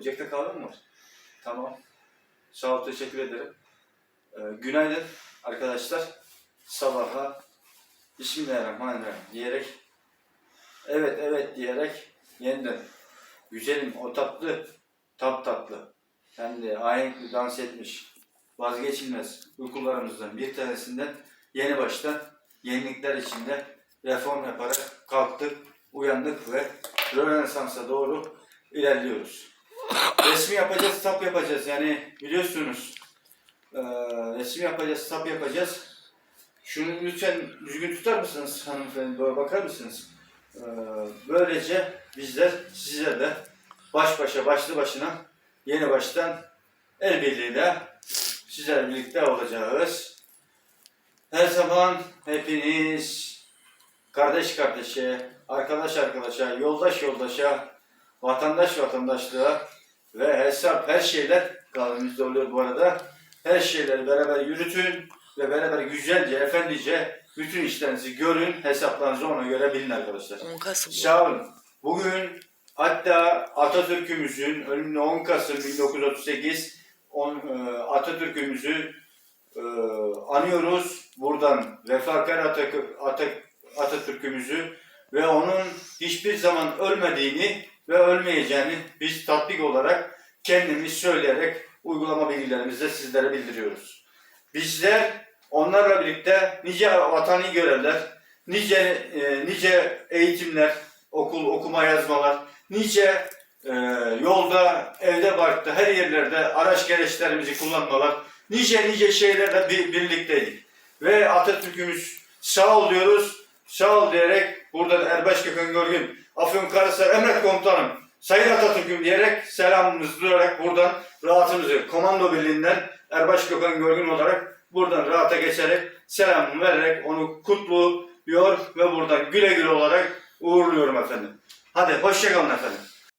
Ocakta kahve mi var? Tamam. Sağ ol, teşekkür ederim. Ee, günaydın arkadaşlar. Sabaha Bismillahirrahmanirrahim diyerek evet evet diyerek yeniden güzelim o tatlı tap tatlı hem de ahenkli dans etmiş vazgeçilmez uykularımızdan bir tanesinden yeni baştan yenilikler içinde reform yaparak kalktık, uyandık ve Rönesans'a doğru ilerliyoruz. Resmi yapacağız, tap yapacağız. Yani biliyorsunuz eee resmi yapacağız, tap yapacağız. Şunu lütfen düzgün tutar mısınız hanımefendi? Böyle bakar mısınız? Eee, böylece bizler sizlerle baş başa, başlı başına yeni baştan el birliğiyle sizlerle birlikte olacağız. Her zaman hepiniz kardeş kardeşe, arkadaş arkadaşa, yoldaş yoldaşa, vatandaş vatandaşlığa ve hesap her şeyler kahvemizde oluyor bu arada. Her şeyleri beraber yürütün ve beraber güzelce, efendice bütün işlerinizi görün, hesaplarınızı ona göre bilin arkadaşlar. 10 Kasım. Sağ olun. Bugün hatta Atatürk'ümüzün ölümüne 10 Kasım 1938 on, e, Atatürk'ümüzü e, anıyoruz. Buradan vefakar Atatürk, Atatürk, Atatürk'ümüzü ve onun hiçbir zaman ölmediğini ve ölmeyeceğini biz tatbik olarak kendimiz söyleyerek uygulama bilgilerimizle sizlere bildiriyoruz. Bizler onlarla birlikte nice vatani görevler, nice e, nice eğitimler, okul okuma yazmalar, nice e, yolda, evde, barkta, her yerlerde araç gereçlerimizi kullanmalar, nice nice şeylerle bir, birlikteydik. Ve Atatürk'ümüz sağ ol diyoruz, sağ ol diyerek burada Erbaş Gökhan Afyonkarahisar Emret Komutanım, Sayın Atatürk'üm diyerek selamımızı duyarak buradan rahatımızı komando birliğinden Erbaş Gökhan Görgün olarak buradan rahata geçerek selamımı vererek onu kutluyor ve buradan güle güle olarak uğurluyorum efendim. Hadi hoşçakalın efendim.